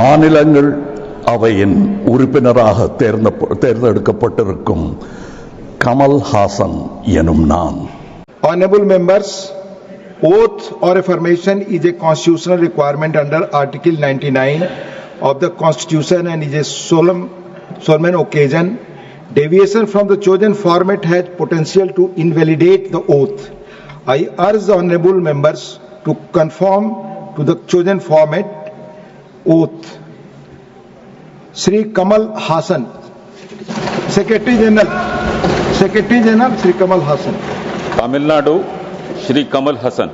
மாநிலங்கள் அவையின் உறுப்பினராக தேர்ந்த தேர்ந்தெடுக்கப்பட்டிருக்கும் கமல் ஹாசன் எனும் நான் Honorable members, oath or affirmation is a constitutional requirement under Article 99 of the Constitution and is a solemn, solemn occasion. Deviation from the chosen format has potential to invalidate the oath. I urge the honorable members to conform to the chosen format oath. Sri Kamal Hassan, Secretary General, Secretary General Sri Kamal Hassan. Tamil Nadu Shri Kamal Hasan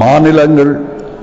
மாநிலங்கள்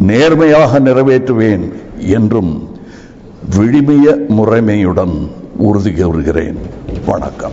நேர்மையாக நிறைவேற்றுவேன் என்றும் விழிமிய முறைமையுடன் உறுதி கூறுகிறேன். வணக்கம்.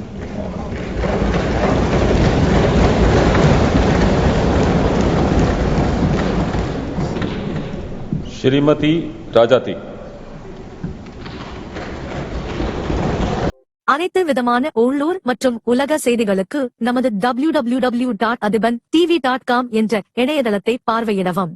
श्रीमती राजाती அனைத்து விதமான உள்ளூர் மற்றும் உலக செய்திகளுக்கு நமது www.adiban dot TV dot com என்ற இணையதளத்தை பார்வையிடவும்